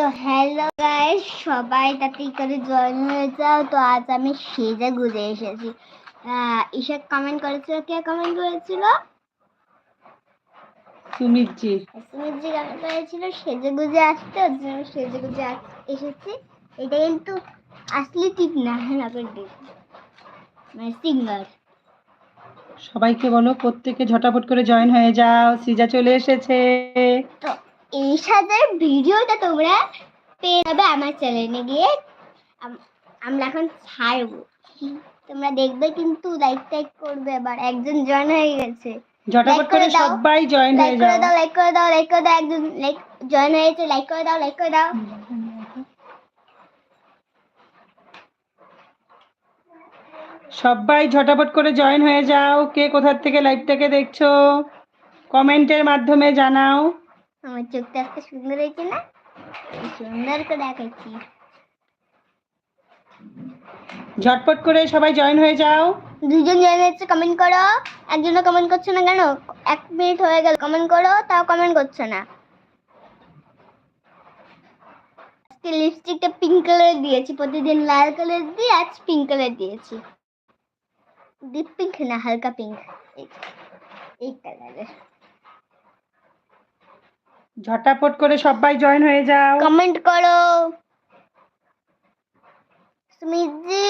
তো hello guys সবাই তাতে করে জয়েন হয়ে যাও তো আজ আমি সেজে গুজে এসেছি। ঈশাক কমেন্ট করেছিল কে কমেন্ট করেছিল? সুমিতজি। সুমিত জি কমেন্ট করেছিল সেজে গুজে আসতে ওর জন্য আমি সেজে গুজে এসেছি। এটা কিন্তু আসলে ঠিক না না করে দিই মানে সিঙ্গার সবাইকে বলো প্রত্যেকে ঝটাপট করে জয়েন হয়ে যাও সিজা চলে এসেছে। তো এই সাজের ভিডিওটা তোমরা পেয়ে যাবে আমার চ্যানেলে গিয়ে। আমরা এখন ছাড়বো। তোমরা দেখবে কিন্তু লাইক টাইক করবে এবার একজন জয়েন হয়ে গেছে। ঝটাপট করে করে সবাই জয়েন হয়ে যাও। দাও লাইক করে দাও লাইক করে দাও একজন লাইক জয়েন হয়েছে লাইক করে দাও লাইক করে দাও। সবাই ঝটাপট করে জয়েন হয়ে যাও। কে কোথার থেকে লাইভটাকে দেখছ? কমেন্টের মাধ্যমে জানাও। আমার চোখটা আজকে সুন্দর হয়েছে না? সুন্দর করে দেখাচ্ছি। ঝটপট করে সবাই জয়েন হয়ে যাও। দুজন জয়েন হয়েছে কমেন্ট করো। একজনও কমেন্ট করছ না কেন? এক মিনিট হয়ে গেল কমেন্ট করো তাও কমেন্ট করছ না। আজকে লিপস্টিকটা পিঙ্ক কালার দিয়েছি প্রতিদিন লাল কালার দিয়ে আজ পিঙ্ক কালার দিয়েছি। ডিপ পিঙ্ক না হালকা পিঙ্ক এই কালারের ঝটাপট করে সবাই জয়েন হয়ে যাও। কমেন্ট করো। সুমিতজি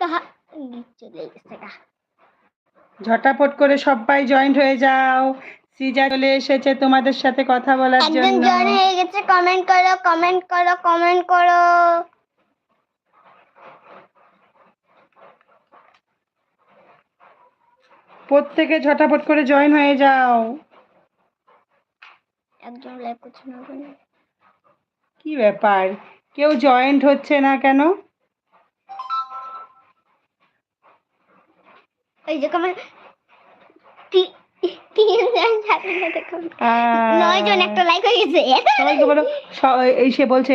কাহা চলে গেছে ঝটাপট করে সবাই জয়েন হয়ে যাও। সিজা চলে এসেছে তোমাদের সাথে কথা বলার একজন জন্য। জয়েন হয়ে গেছে কমেন্ট করো কমেন্ট করো কমেন্ট করো। প্রত্যেকে ঝটাপট করে জয়েন হয়ে যাও। একজন লাইক করছে না কেন? কি ব্যাপার? কেউ জয়েন্ট হচ্ছে না কেন? ওই যে কমেন্ট হয়ে এই সে বলছে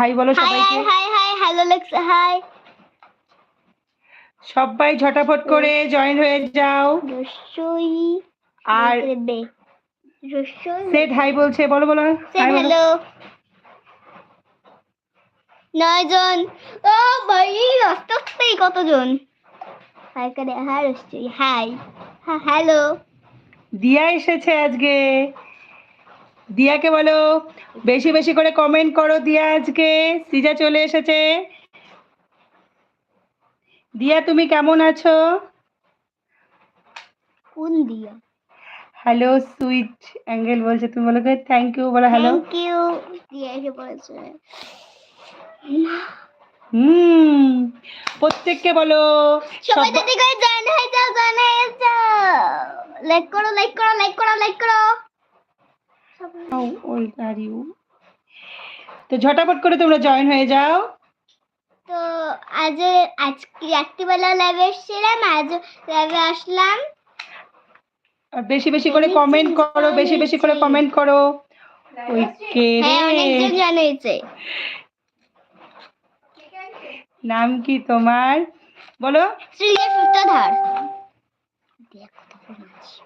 হাই বলো সবাইকে। Hi hi hi hello Lex hi সবাই ঝটাপট করে জয়েন হয়ে যাও। আর সেট হাই বলছে বলো বলো। হাই হ্যালো নয় জন ও ভাই আস্তে আস্তেই কতজন? হাই করে হাই রসই হাই হ্যাঁ হ্যালো দিয়া এসেছে আজকে। দিয়াকে বলো বেশি বেশি করে কমেন্ট করো দিয়া আজকে। সিজা চলে এসেছে। দিয়া তুমি কেমন আছো? কোন দিয়া? হ্যালো সুইট অ্যাঙ্গেল বলছে তুমি বলো থ্যাংক ইউ বলো হ্যালো থ্যাংক ইউ দিয়া এসে পড়েছে হুম প্রত্যেককে বলো। সবাই যদি করে জয়েন হয়ে যাও জয়েন হয়ে যাও। লাইক করো লাইক করো লাইক করো লাইক করো। old are you? তো ঝটাপট করে তোমরা জয়েন হয়ে যাও। তো আজ আজকে রাত্রিবেলা লাইভে এসেছিলাম আজ লাইভে আসলাম। আর বেশি বেশি করে কমেন্ট করো বেশি বেশি করে কমেন্ট করো। ওই কে হ্যাঁ রে নাম কি তোমার? বলো। শ্রীলের সূত্রধর।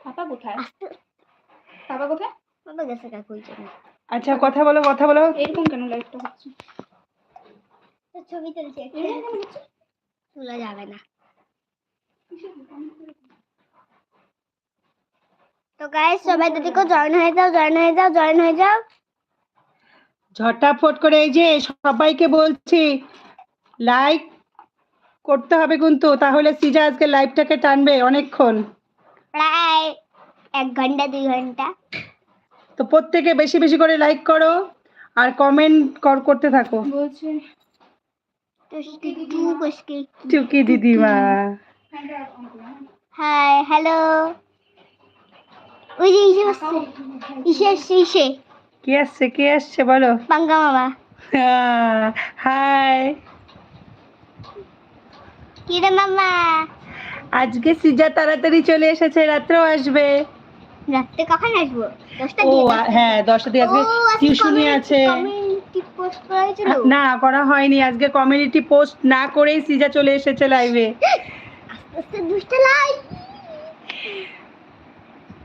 পাপা কোথায়? পাপা কোথায়? বাবা গেছে কাকু ওই জন্য। আচ্ছা কথা বলো কথা বলো। এরকম কেন লাইটটা হচ্ছে? ছবি তুলছি একটা। তোলা যাবে না। তো গাইস সবাই যদি কেউ জয়েন হয়ে যাও জয়েন হয়ে যাও জয়েন হয়ে যাও। ঝটাফট করে এই যে সবাইকে বলছি লাইক করতে হবে কিন্তু তাহলে সিজা আজকে লাইভটাকে টানবে অনেকক্ষণ। প্রায় এক ঘণ্টা দুই ঘণ্টা। তো প্রত্যেকে বেশি বেশি করে লাইক করো আর কমেন্ট করতে থাকো। টুকি দিদিমা হাই হ্যালো ওই যে ইসে আসছে। ইসে আসছে ইসে কে আসছে কে আসছে বলো? পাঙ্গা মামা। হাই। কি মামা? আজকে সিজা তাড়াতাড়ি চলে এসেছে রাত্রেও আসবে। রাত্রে কখন আসব? দশটা ও দিয়ে হ্যাঁ দশটা দিয়ে আজকে টিউশনি আছে। না করা হয়নি। আজকে কমিউনিটি পোস্ট না করেই সিজা চলে এসেছে লাইভে আস্তে আস্তে দুষ্টা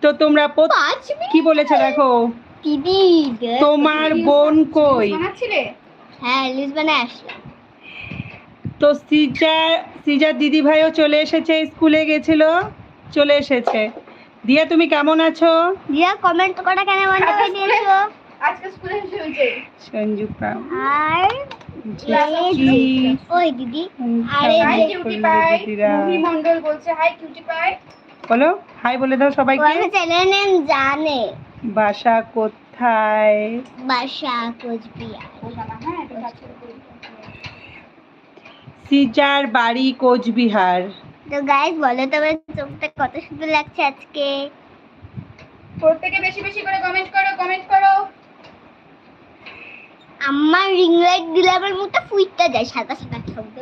তো তোমরা কি বলেছে দেখো? দিদি তোমার বোন কই? হ্যাঁ তো সিজা সিজার দিদি ভাইও চলে এসেছে স্কুলে গেছিল চলে এসেছে। দিয়া তুমি কেমন আছো? দিয়া কমেন্ট করা কেন বন্ধ করে দিয়েছ? আজকে স্কুলে হয়েছে। সঞ্জুকা। আর ওই দিদি। আরে হাই কিউটি পাই মন্ডল বলছে হাই কিউটি পাই বলো হাই বলে দাও সবাইকে। আমার চ্যানেল নেম জানে। বাসা কোথায়? বাসা কোচবিহার। হ্যাঁ সিজার বাড়ি কোচবিহার। তো গাইস বলো তোমার চোখটা কত সুন্দর লাগছে আজকে? প্রত্যেকে বেশি বেশি করে কমেন্ট করো কমেন্ট করো। আমার রিং লাইট দিলে আমার মুখটা ফুইটটা যায় সাদা সাদা শব্দ।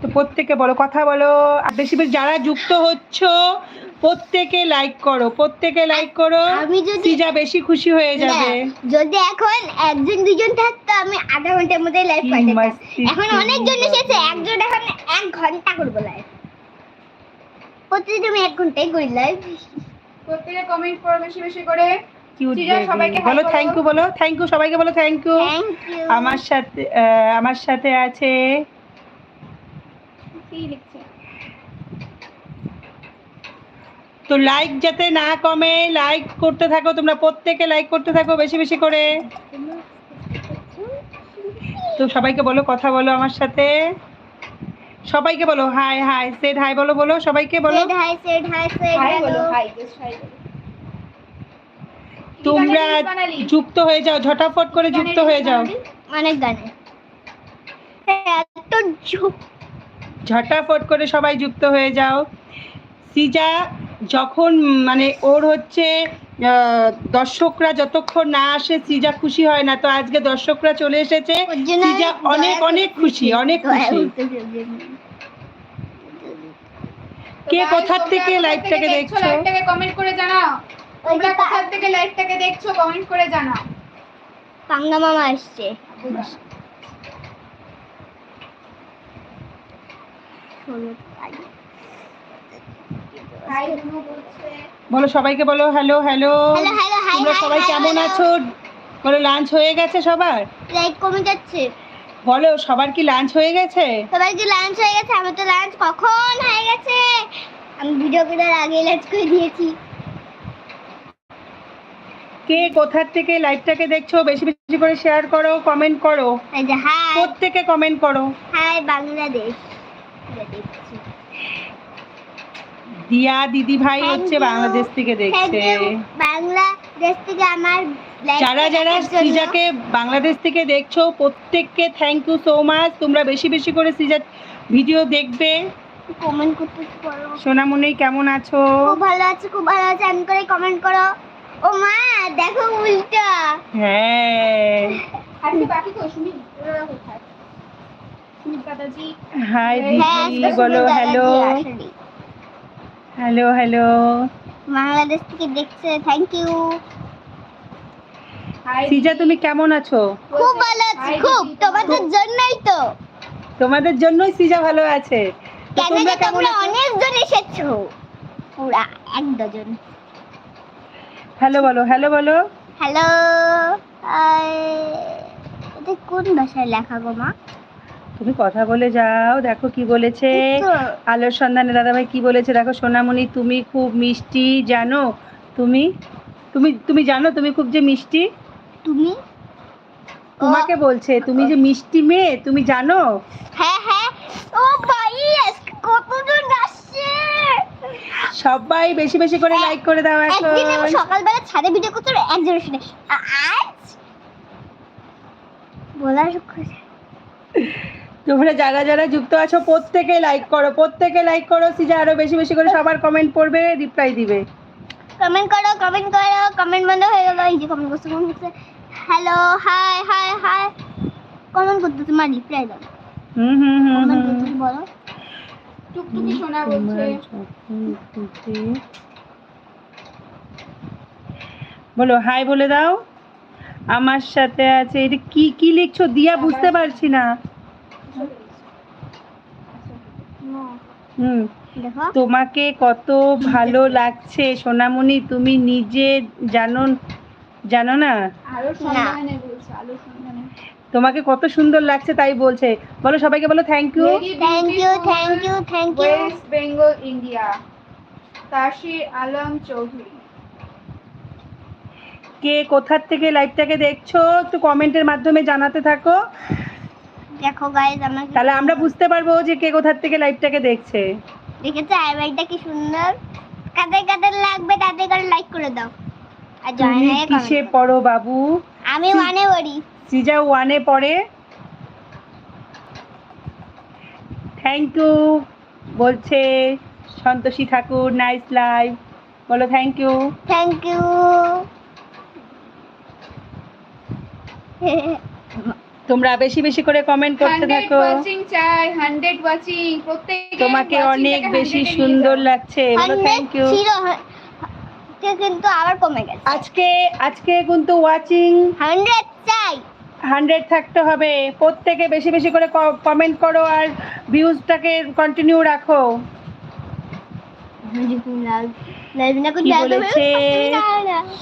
তো প্রত্যেকে বলো কথা বলো। বেশি বেশি যারা যুক্ত হচ্ছ প্রত্যেকে লাইক করো প্রত্যেকে লাইক করো। আমি যদি সিজা বেশি খুশি হয়ে যাবে। যদি এখন একজন দুজন থাকতো আমি আধা ঘণ্টার মধ্যে লাইভ পাঠাতাম এখন অনেকজন এসেছে একজন এখন এক ঘণ্টা করব লাইভ প্রতিদিন আমি এক ঘন্টাই করি লাইভ প্রত্যেকে কমেন্ট করো বেশি বেশি করে। কিউট বলো। থ্যাংক ইউ বলো থ্যাংক ইউ সবাইকে বলো থ্যাংক ইউ আমার সাথে আমার সাথে আছে তো লাইক যাতে না কমে লাইক করতে থাকো তোমরা প্রত্যেকে লাইক করতে থাকো বেশি বেশি করে। তো সবাইকে বলো কথা বলো আমার সাথে। সবাইকে বলো হাই হাই সেট হাই বলো বলো সবাইকে বলো। Hi said hi said hi বলো হাই জাস্ট হাই তোমরা? যুক্ত হয়ে যাও ঝটাফট করে যুক্ত হয়ে যাও। অনেক গানে এত ঝটাফট করে সবাই যুক্ত হয়ে যাও। সিজা যখন মানে ওর হচ্ছে দর্শকরা যতক্ষণ না আসে সিজা খুশি হয় না তো আজকে দর্শকরা চলে এসেছে। সিজা অনেক অনেক খুশি অনেক খুশি। কে কোথার থেকে লাইভটাকে দেখছ? লাইভটাকে কমেন্ট করে জানাও। তোমরা কোথা থেকে লাইভটাকে দেখছ কমেন্ট করে জানাও। পাঙ্গা মামা আসছে। হাই বলো সবাইকে বলো হ্যালো হ্যালো হ্যালো হ্যালো তোমরা সবাই কেমন আছো? বলো লাঞ্চ হয়ে গেছে সবার? লাইক কমে যাচ্ছে। বলো সবার কি লাঞ্চ হয়ে গেছে? সবার কি লাঞ্চ হয়ে গেছে? আমার তো লাঞ্চ কখন হয়ে গেছে? আমি ভিডিও করার আগে লাঞ্চ করে দিয়েছি। কে কোথার থেকে লাইভটাকে দেখছ? বেশি বেশি করে শেয়ার করো কমেন্ট করো। এই যে হাই প্রত্যেকে কমেন্ট করো। হাই বাংলাদেশ দিয়া দিদি ভাই হচ্ছে বাংলাদেশ থেকে দেখছে। বাংলাদেশ থেকে আমার যারা যারা সিজাকে বাংলাদেশ থেকে দেখছ প্রত্যেককে থ্যাংক ইউ সো মাচ তোমরা বেশি বেশি করে সিজার ভিডিও দেখবে। কমেন্ট করতে পারো। সোনামণি কেমন আছো? খুব ভালো আছে খুব ভালো আছে। আমি করে কমেন্ট করো। ও মা দেখো উল্টা। হ্যাঁ। হাই হ্যাঁ দিদি বলো হ্যালো। Hello hello. বাংলাদেশ থেকে দেখছে থ্যাংক ইউ সিজা তুমি কেমন আছো? খুব ভালো আছি খুব। তোমাদের জন্যই তো। তোমাদের জন্যই সিজা ভালো আছে। তোমরা আছো? অনেকজন এসেছ। পুরা এক ডজন। হ্যালো বলো হ্যালো বলো। হ্যালো এটা কোন ভাষায় লেখা গো মা? তুমি কথা বলে যাও দেখো কি বলেছে। আলোর সন্ধানে দাদাভাই কি বলেছে দেখো সোনামণি তুমি খুব মিষ্টি জানো। তুমি তুমি তুমি জানো তুমি খুব যে মিষ্টি? তুমি? তোমাকে বলছে তুমি যে মিষ্টি মেয়ে তুমি জানো? হ্যাঁ হ্যাঁ। ও ভাই কতজন সবাই বেশি বেশি করে লাইক করে দাও এখন। একদিন আমি সকালবেলা ছাদে ভিডিও করতে একজন শুনে আজ বলার তোমরা যারা যারা যুক্ত আছো প্রত্যেকে লাইক করো প্রত্যেকে লাইক করো। সিজা আরও বেশি বেশি করে সবার কমেন্ট পড়বে রিপ্লাই দিবে। কমেন্ট করো কমেন্ট করো কমেন্ট বন্ধ হয়ে গেল। এই যে কমেন্ট করছে কমেন্ট করছে। Hello hi hi hi comment করতে তোমার রিপ্লাই দাও। হুম হুম হুম কমেন্ট করতে বলো। টুকটুকি শোনা বলছে। যখন। বলো হাই বলে দাও। আমার সাথে আছে এটা কি কি লিখছো? দিয়া বুঝতে পারছি না। হুম। তোমাকে কত ভালো লাগছে সোনামণি। তুমি নিজে জানো জানো না? তোমাকে কত সুন্দর লাগছে তাই বলছে। বলো সবাইকে বলো thank you thank you thank you thank you West Bengal India Tasir Alam Chowdhury কে কোথার থেকে লাইভটাকে দেখছ একটু কমেন্টের মাধ্যমে জানাতে থাকো। দেখো গাইজ আমাকে তাহলে আমরা বুঝতে পারব যে কে কোথার থেকে লাইভটাকে দেখছে। দেখেছ আইবারটা কি সুন্দর? কাদের কাদের লাগবে তাদের করে লাইক করে দাও। আর জয়েন হয়ে কিসে পড়ো বাবু? আমি ওয়ানে পড়ি। সিজা ওয়ানে পড়ে। থ্যাংক ইউ বলছে সন্তোষী ঠাকুর নাইস লাইভ বলো থ্যাংক ইউ থ্যাংক ইউ তোমরা বেশি বেশি করে কমেন্ট করতে থাকো। চাই হান্ড্রেড ওয়াচিং প্রত্যেকে তোমাকে অনেক বেশি 100 সুন্দর লাগছে। বলো থ্যাংক ইউ ছিল কিন্তু আবার কমে গেছে। আজকে আজকে কিন্তু ওয়াচিং হান্ড্রেড চাই। হান্ড্রেড থাকতে হবে। প্রত্যেকে বেশি বেশি করে কমেন্ট করো আর ভিউজটাকে কন্টিনিউ রাখো।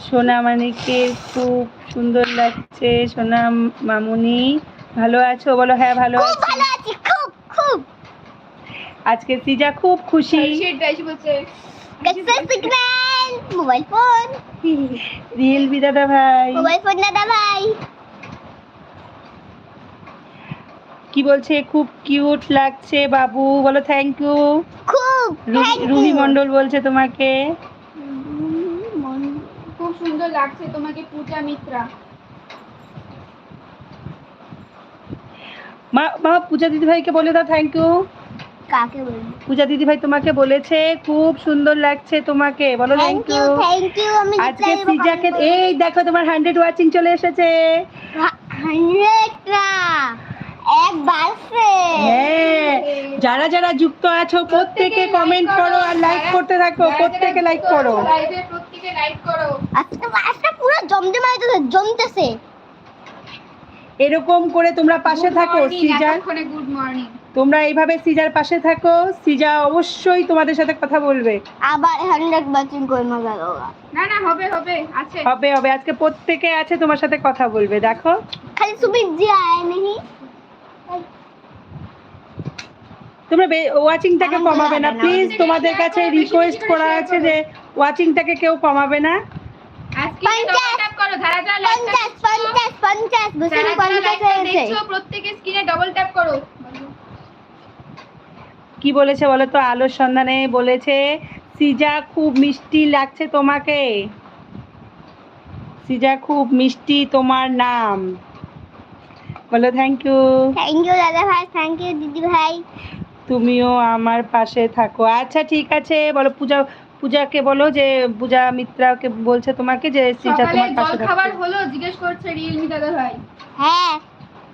সোনা মানিককে খুব সুন্দর লাগছে। সোনা মামুনি ভালো আছো? বলো হ্যাঁ ভালো খুব আছি। খুব খুব। আজকে সিজা খুব খুশি। মোবাইল ফোন রিয়েল বি দাদা ভাই। মোবাইল ফোন দাদা ভাই। কি বলছে? খুব কিউট লাগছে বাবু। বলো থ্যাংক ইউ খুব রুহি মন্ডল বলছে তোমাকে। খুব সুন্দর লাগছে তোমাকে পূজা মিত্রা। মা মা পূজা দিদি ভাইকে বলে দাও থ্যাংক ইউ কাকে বলব পূজা দিদি ভাই তোমাকে বলেছে খুব সুন্দর লাগছে তোমাকে। বলো থ্যাংক ইউ থ্যাংক ইউ আমি আজকে সিজাকে এই দেখো তোমার হান্ড্রেড ওয়াচিং চলে এসেছে। হান্ড্রেডটা এক বাসে হ্যাঁ যারা যারা যুক্ত আছো প্রত্যেকে কমেন্ট করো আর লাইক করতে থাকো প্রত্যেকে লাইক করো। প্রত্যেকে লাইক করো। আজকে বাসটা পুরো জমজমাইতেছে জমতেছে। এরকম করে তোমরা পাশে থাকো সিজার গুড মর্নিং তোমরা এইভাবে সিজার পাশে থাকো সিজা অবশ্যই তোমাদের সাথে কথা বলবে। আবার হান্ড্রেড বাচিং করে গেল না না হবে হবে আছে। হবে হবে আজকে প্রত্যেকে আছে তোমার সাথে কথা বলবে দেখো। খালি সুমিত জি আয় नहीं তোমরা ওয়াচিংটাকে কমাবে না। প্লিজ তোমাদের কাছে রিকোয়েস্ট করা আছে। যে ওয়াচিংটাকে কেউ কমাবে না। আজকে পঞ্চাশ। ডবল ট্যাপ করো ধারা যা পঞ্চাশ পঞ্চাশ পঞ্চাশ বসুন পঞ্চাশ হয়েছে। দেখছ প্রত্যেকে স্ক্রিনে ডবল ট্যাপ করো। কি বলেছে বলো তো? আলোর সন্ধানে বলেছে সিজা খুব মিষ্টি লাগছে তোমাকে। সিজা খুব মিষ্টি তোমার নাম। বলো থ্যাংক ইউ থ্যাংক ইউ দাদা ভাই থ্যাংক ইউ দিদি ভাই। তুমিও আমার পাশে থাকো। আচ্ছা ঠিক আছে বলো পূজা পূজাকে বলো যে পূজা মিত্রাকে বলছে তোমাকে যে সিজা সকালে তোমার জল থাকো খাবার হলো জিজ্ঞেস করছে রিয়েলমি দাদা ভাই। হ্যাঁ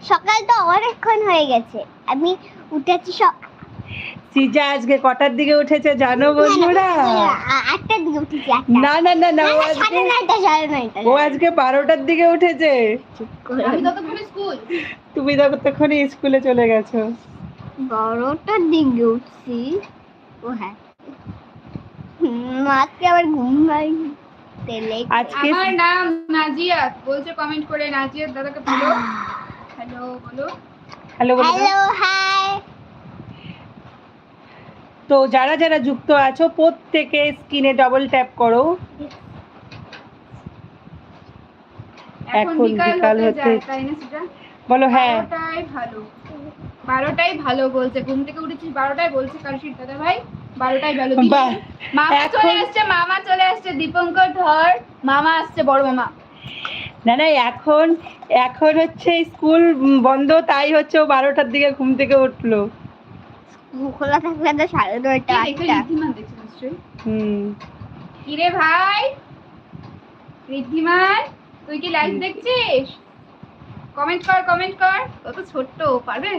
সকাল তো অনেকক্ষণ হয়ে গেছে। আমি উঠেছি সব সিজা আজকে কটার দিকে উঠেছে জানো বন্ধুরা? আটটার দিকে উঠেছি না না না না ও আজকে ও আজকে বারোটার দিকে উঠেছে। আমি ততক্ষণে স্কুল? তুমি ততক্ষণে স্কুলে চলে গেছো। বারোটার দিকে উঠছি। ও হ্যাঁ। হুম, আজকে আবার ঘুম ভাই আজকে আমার নাম নাজিয়াত। বলছে কমেন্ট করে নাজিয়াত দাদাকে বলো। হ্যালো বলো। হ্যালো হ্যালো হাই তো যারা যারা যুক্ত আছো প্রত্যেকে স্ক্রিনে ডবল ট্যাপ করো। এখন বিকাল হতে বলো হ্যাঁ। ভালো। বারোটাই ভালো বলছে। ঘুম থেকে উঠেছিস বলছে কারশির দাদা ভাই। ভালো। মামা চলে আসছে মামা চলে আসছে। দীপঙ্কর ধর মামা আসছে বড় মামা। না না এখন এখন হচ্ছে স্কুল বন্ধ তাই হচ্ছে বারোটার দিকে ঘুম থেকে উঠল। খোলা থাকলে তো সাড়ে নয়টা আটটা। হুম। কিরে ভাই? ঋদ্ধিমান তুই কি লাইভ দেখছিস? কমেন্ট কর কমেন্ট কর। ও তো ছোট্ট পারবে?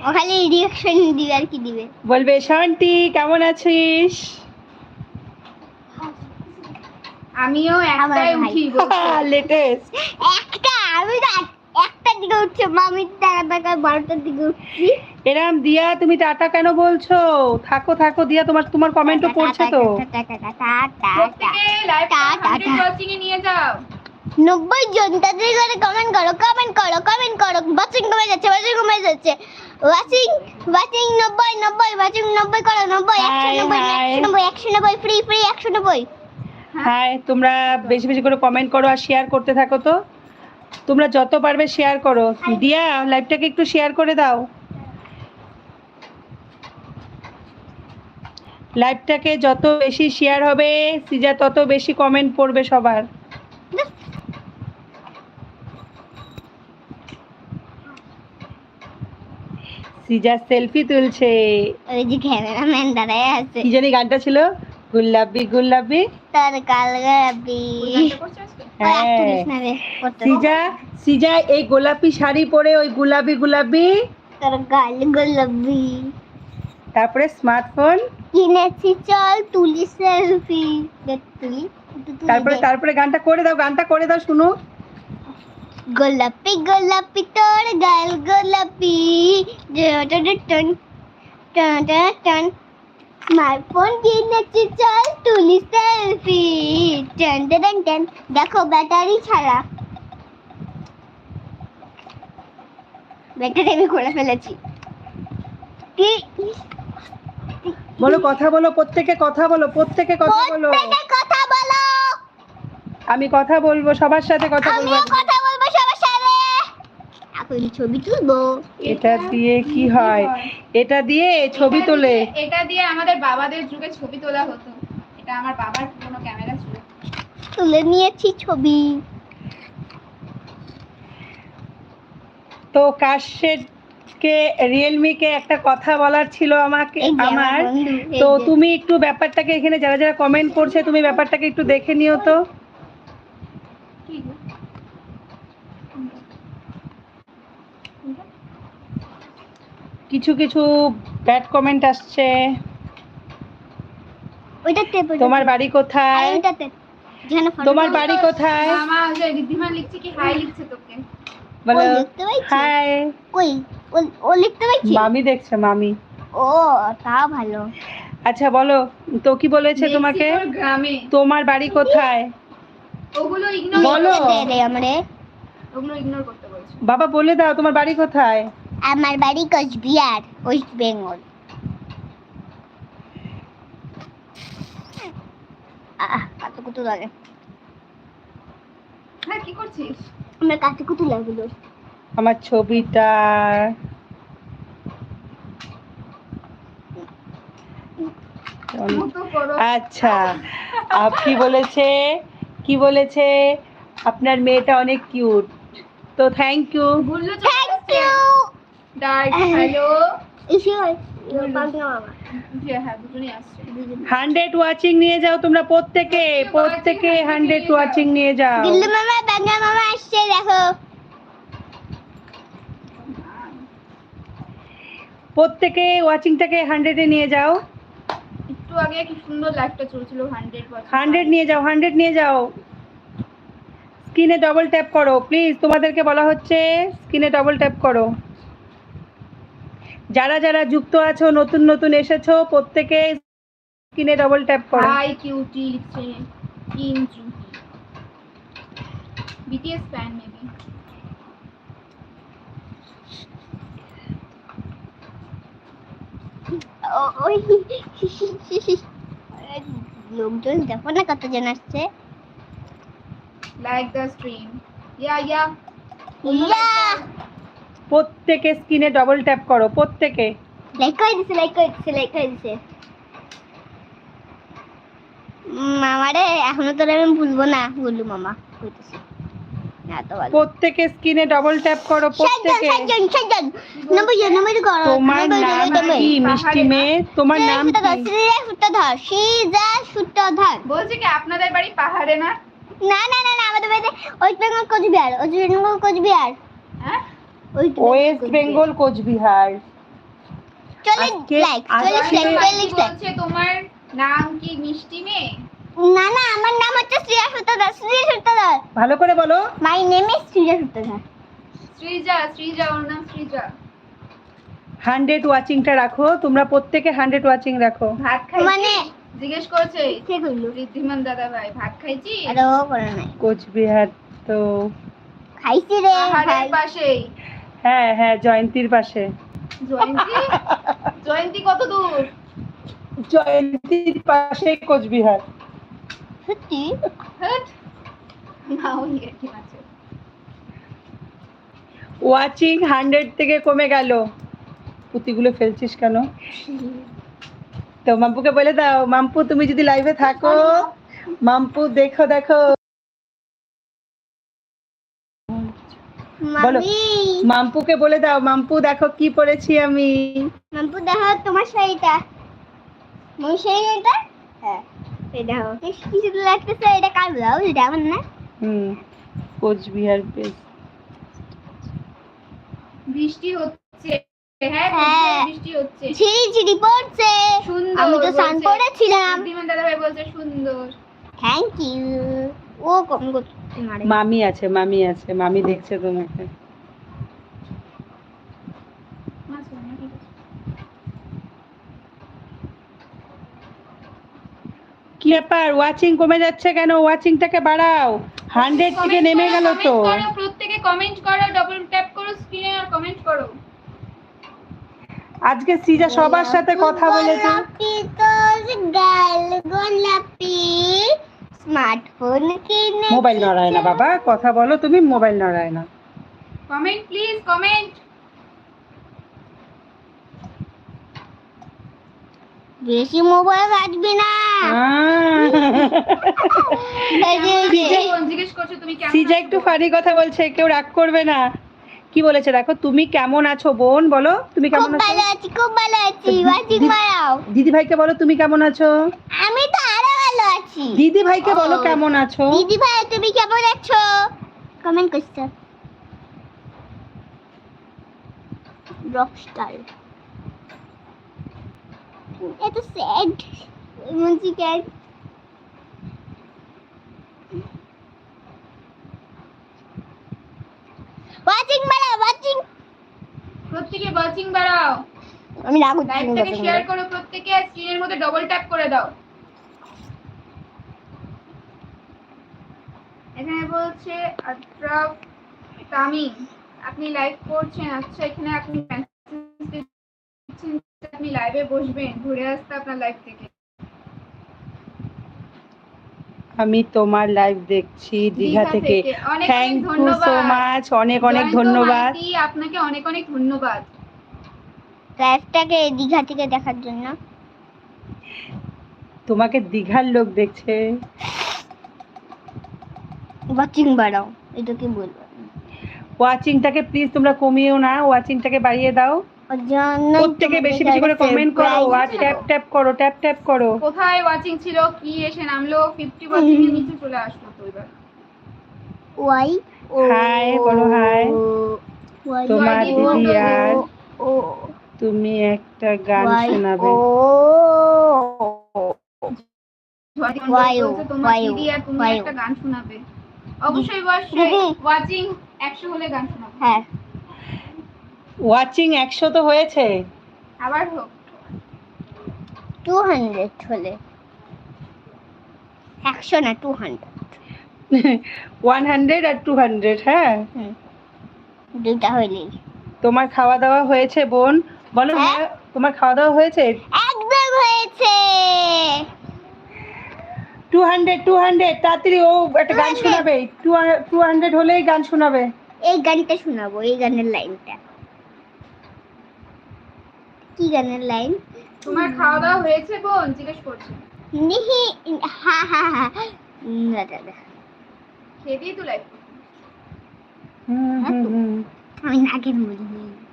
ও খালি রিয়াকশন দিবে আর কি দিবে। বলবে শান্তি কেমন আছিস? আমিও একটাই উঠি। লেটেস্ট। একটা? আমি তো একটার দিকে উঠছে মামির টাকা টাকা বারোটার দিকে উঠছি। এরাম দিয়া তুমি টাটা কেন বলছো? থাকো থাকো দিয়া তোমার তোমার কমেন্টও পড়ছে তো। প্রত্যেকে লাইভটা টা, টা, 100 টা। ওয়াচিং এ নিয়ে যাও। নব্বই জন তাদের করে কমেন্ট করো কমেন্ট করো কমেন্ট করো। ওয়াচিং কমে যাচ্ছে ওয়াচিং কমে যাচ্ছে। ওয়াচিং ওয়াচিং নব্বই নব্বই ওয়াচিং নব্বই করো নব্বই একশো নব্বই একশো নব্বই একশো নব্বই ফ্রি ফ্রি একশো নব্বই। হাই তোমরা বেশি বেশি করে কমেন্ট করো আর শেয়ার করতে থাকো তো। তোমরা যত পারবে শেয়ার করো। দিয়া লাইভটাকে একটু শেয়ার করে দাও। লাইভটাকে যত বেশি শেয়ার হবে সিজা তত বেশি কমেন্ট পড়বে সবার। সিজা সেলফি তুলছে। ওই যে ক্যামেরাম্যান দাঁড়ায় আছে। কি জানি গানটা ছিল? গুল্লাবি গুল্লাবি তার কাল গাবি গানটা করছ আজকে? হ্যাঁ সিজা সিজা এই গোলাপি শাড়ি পরে ওই গুলাবি গুলাবি তার গাল গোলাপি তারপরে স্মার্টফোন কিনেছি চল তুলি সেলফি তুলি তারপরে। তারপরে গানটা করে দাও গানটা করে দাও শুনো গোলাপি গোলাপি তোর গাল গোলাপি টন টন টন স্মার্টফোন কিনেছি চল তুলি সেলফি। টন টন টন দেখো ব্যাটারি ছাড়া। ব্যাটারি আমি খুলে ফেলেছি। বলো কথা বলো প্রত্যেকে কথা বলো প্রত্যেকে কথা বলো। কথা বলো। আমি কথা বলব সবার সাথে কথা বলব আমিও কথা বলব সবার সাথে এখন ছবি তুলবো। এটা দিয়ে কি হয়? এটা দিয়ে ছবি তোলে। এটা দিয়ে আমাদের বাবাদের যুগে ছবি তোলা হতো। এটা আমার বাবার পুরনো ক্যামেরা ছিল। তুলে নিয়েছি ছবি। তো কাশের কে রিয়েলমি কে একটা কথা বলার ছিল আমাকে আমার তো তুমি একটু ব্যাপারটাকে এখানে যারা যারা কমেন্ট করছে তুমি ব্যাপারটাকে একটু দেখে নিও তো। কিছু কিছু ব্যাড কমেন্ট আসছে। ওইটাতে তোমার বাড়ি কোথায়? ওইটাতে তোমার বাড়ি কোথায়? মামা ওই লিখছে কি হাই লিখছে তোকে? বলো ও লিখতে পাইছে? হাই। কই ও- ও লিখতে পারছি? মামি দেখছে মামি। ও তাও ভালো। আচ্ছা বলো তো কি বলেছে তোমাকে? তোমার বাড়ি কোথায়? ওগুলো ইগনোর বলো। দে ওগুলো ইগনোর করতে বলছে। বাবা বলে দাও তোমার বাড়ি কোথায়? আমার বাড়ি কোচবিহার ওয়েস্ট বেঙ্গল। আহ কুতু লাগে। হ্যাঁ কি করছিস? আমরা কাতু কুতু লাগল। আমার ছবিটা। আচ্ছা কি বলেছে? কি বলেছে? আপনার মেয়েটা অনেক কিউট তো thank you thank you dark hello হ্যাঁ হান্ড্রেড ওয়াচিং নিয়ে যাও তোমরা প্রত্যেকে প্রত্যেকে হান্ড্রেড ওয়াচিং নিয়ে যাও। দিল্লু মামা বাংলা মামা আসছে দেখো। প্রত্যেকে ওয়াচিংটাকে হান্ড্রেডে নিয়ে যাও। একটু আগে কি সুন্দর লাইফটা চলছিল হান্ড্রেড হান্ড্রেড নিয়ে যাও হান্ড্রেড নিয়ে যাও। স্ক্রিনে ডবল ট্যাপ করো প্লিজ তোমাদেরকে বলা হচ্ছে স্ক্রিনে ডবল ট্যাপ করো। যারা যারা যুক্ত আছো নতুন নতুন এসেছ প্রত্যেকে স্ক্রিনে ডবল ট্যাপ করো। হাই কিউটি লিখছে কিঞ্চু বিটিএস ফ্যান মেবি ওই লোকজন দেখো না কতজন আসছে। Like the stream yeah yeah yeah প্রত্যেকে স্ক্রিনে ডবল ট্যাপ করো প্রত্যেকে। লাইক করে দিছে লাইক করে দিছে লাইক করে দিছে। মামারে এখনও তোর আমি ভুলবো না বললু মামা কইতেছি। না তো ভালো প্রত্যেকে স্ক্রিনে ডবল ট্যাপ করো প্রত্যেকে। তোমার নাম। কি মিষ্টি মেয়ে? তোমার নাম কি? সিজা সূত্রধর সিজা সূত্রধর বলছে কি আপনাদের বাড়ি পাহাড়ে না? না না না না আমাদের বাড়িতে West Bengal Cooch Behar West Bengal Cooch Behar. West Bengal Cooch Behar চল্লিশ আজকে- লাইক আজকে- চল্লিশ লাইক বাড়ি চল্লিশ লাইক বলছে তোমার নাম কি মিষ্টি মেয়ে? না না আমার নাম হচ্ছে শ্রিয়া সূত্রধর শ্রিয়া সূত্রধর ভালো করে বলো। My name is Shriya Sutradhar Srija Srija ওর নাম শ্রীজা। হান্ড্রেড ওয়াচিংটা রাখো তোমরা প্রত্যেকে হান্ড্রেড ওয়াচিং রাখো। ভাত খাইছি মানে জিজ্ঞেস করছে সে করল? ঋদ্ধিমান দাদা ভাই ভাত খাইছি আর ও করে নাই। কোচবিহার তো। খাইছি রে পাহাড়ের পাশেই। হ্যাঁ হ্যাঁ জয়ন্তীর পাশে। জয়ন্তী? জয়ন্তী কত দূর? জয়ন্তীর পাশে কোচবিহার। না ওই আছে। ওয়াচিং হান্ড্রেড থেকে কমে গেল। পুঁতিগুলো ফেলছিস কেন? তো মাম্পুকে বলে দাও মাম্পু তুমি যদি লাইভে থাকো মাম্পু দেখো দেখো। বলো। মামি মাম্পুকে বলে দাও মাম্পু দেখো কি পরেছি আমি। মাম্পু দেখো তোমার শাড়িটা। মোর শাড়ি এটা হ্যাঁ এই দেখো। কি সুন্দর লাগতেছে এটা কার ব্লাউজ এটা আমার না? হুম কোচবিহার বৃষ্টি হচ্ছে। হ্যাঁ হ্যাঁ। বৃষ্টি হচ্ছে। ঝিরি ঝিরি পড়ছে। সুন্দর আমি তো দাদা ভাই বলছে সুন্দর। থ্যাংক ইউ ও কম মারে মামি আছে মামি আছে মামি দেখছে তোমাকে। কি ব্যাপার? ওয়াচিং কমে যাচ্ছে কেন? ওয়াচিংটাকে বাড়াও। হান্ড্রেড থেকে নেমে গেল তো। প্রত্যেকে কমেন্ট করো ডবল ট্যাপ করো স্ক্রিনে আর কমেন্ট করো। আজকে সিজা সবার সাথে কথা বলেছে। গোলাপি। স্মার্টফোন কিনে মোবাইল নড়ায় না বাবা। কথা বলো তুমি মোবাইল নড়ায় না। Comment please comment. বেশি মোবাইল ঘাটবি না। সিজা একটু ফানি কথা বলছে কেউ রাগ করবে না। কি বলেছে দেখো তুমি কেমন আছো বোন বলো তুমি কেমন আছো? ভালো আছি খুব ভালো আছি। দিদি ভাইকে বলো তুমি কেমন আছো? আমি তো আরও আছি। দিদি ভাইকে বলো। কেমন আছো? দিদি ভাই তুমি কেমন আছো? কমেন্ট করছ। রকস্টার এত স্যাড ওয়াচিং মারা ওয়াচিং প্রত্যেকে ওয়াচিং বাড়াও। আমি রাগ হচ্ছি লাইভটাকে শেয়ার করো প্রত্যেকে স্ক্রিনের মধ্যে ডবল ট্যাপ করে দাও এখানে বলছে তামিম আপনি লাইভ করছেন। আচ্ছা এখানে আপনি আপনি লাইভে বসবেন। ঘুরে আসতে আপনার লাইভ থেকে। আমি তোমার লাইভ দেখছি দীঘা থেকে। অনেক থ্যাংক অনেক ইউ সো ধন্যবাদ। মাচ অনেক অনেক ধন্যবাদ। আপনাকে অনেক অনেক ধন্যবাদ। লাইভটাকে দীঘা থেকে দেখার জন্য। তোমাকে দীঘার লোক দেখছে। ওয়াচিং বাড়াও এটা কি বলব। ওয়াচিংটাকে প্লিজ তোমরা কমিও না ওয়াচিংটাকে বাড়িয়ে দাও। প্রত্যেকে বেশি বেশি করে কমেন্ট করো আর ট্যাপ ট্যাপ করো ট্যাপ ট্যাপ করো। কোথায় ওয়াচিং ছিল? কি এসে নামলো? ফিফটি ওয়াচিং এর নিচে চলে আসলো তো এবার। ওয়াই বলো hi. তোমার দিদি আর তুমি একটা গান শোনাবে। তোমার দিদি আর তুমি একটা গান শোনাবে। অবশ্যই ওয়াচিং একশো হলে গান শোনাবে। হ্যাঁ। ওয়াচিং একশো তো হয়েছে। আবার হোক। টু হান্ড্রেড হলে। একশো না টু হান্ড্রেড ওয়ান হান্ড্রেড আর টু হান্ড্রেড হ্যাঁ? হুম। দুইটা হইলেই। তোমার খাওয়া দাওয়া হয়েছে বোন? বলো। হ্যাঁ। তোমার খাওয়া দাওয়া হয়েছে? একদম হয়েছে। টু হান্ড্রেড টু হান্ড্রেড তাড়াতাড়ি ও একটা গান শোনাবে। টু টু হান্ড্রেড হলেই গান শোনাবে। এই গানটা শোনাবো এই গানের লাইনটা। কি গানের লাইন? তোমার খাওয়া দাওয়া হয়েছে বোন? জিজ্ঞেস করছে। নিহি হা হা হা। না দাদা খেয়ে দিয়ে তো হুম, হুম, হুম। আমি নাকি বলিনি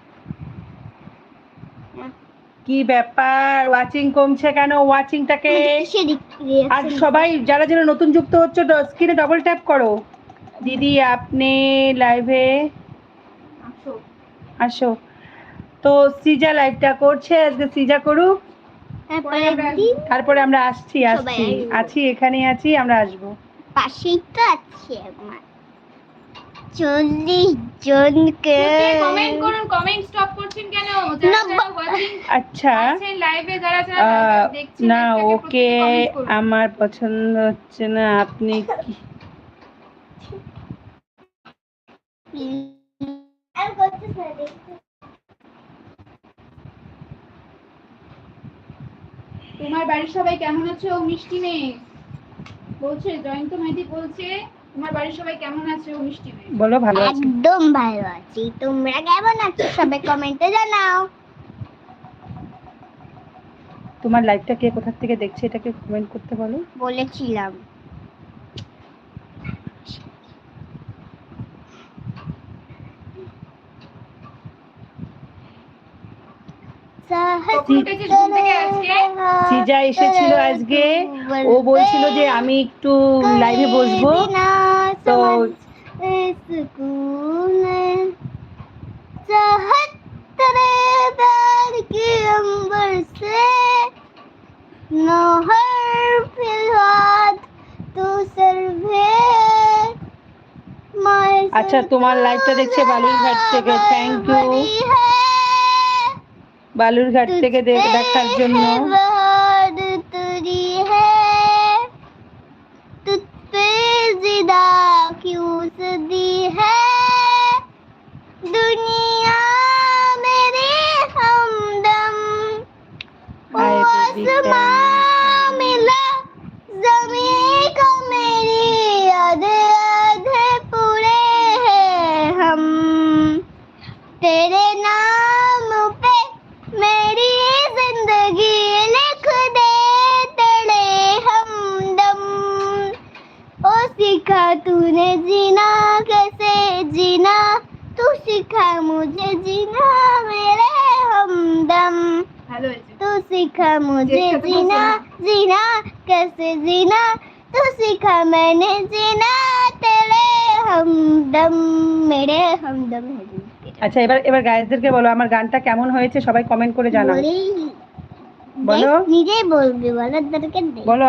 কি ব্যাপার? ওয়াচিং কমছে কেন? ওয়াচিংটাকে আর সবাই যারা যারা নতুন যুক্ত হচ্ছে স্ক্রিনে ডবল ট্যাপ করো। দিদি আপনি লাইভে আসো। আসো। তো সিজা লাইভটা করছে আজকে সিজা করুক। তারপরে তারপরে আমরা আসছি আসছি। আছি এখানে আছি আমরা আসব। পাশেই তো আছে আমার চল্লিশ জনকে। কমেন্ট করুন কমেন্ট স্টপ করছেন কেন? আচ্ছা। লাইভে যারা যারা না ওকে। আমার পছন্দ হচ্ছে না আপনি কি? তোমার বাড়ির সবাই কেমন আছে? ও মিষ্টি মেয়ে। বলছে জয়ন্ত মেহেদি বলছে তোমার বাড়ির সবাই কেমন আছে? ও মিষ্টি মেয়ে বলো ভালো আছি। একদম ভালো আছি। তোমরা কেমন আছো? সবাই কমেন্টে জানাও। তোমার লাইভটা কে কোথা থেকে দেখছে? এটাকে কমেন্ট করতে বলো। বলেছিলাম কখন উঠেছিস ঘুম থেকে আজকে? সিজা এসেছিল আজকে ও বলছিল যে আমি একটু লাইভে বসবো তো की अंबर से नहर फिलहाल तू सर्वे আচ্ছা তোমার লাইভটা দেখছে বালুরঘাট থেকে থ্যাংক ইউ বালুরঘাট থেকে দেখার জন্য। এবার এবার গায়েসদেরকে বলো আমার গানটা কেমন হয়েছে? সবাই কমেন্ট করে জানাও। বলো। নিজেই বলবি বলো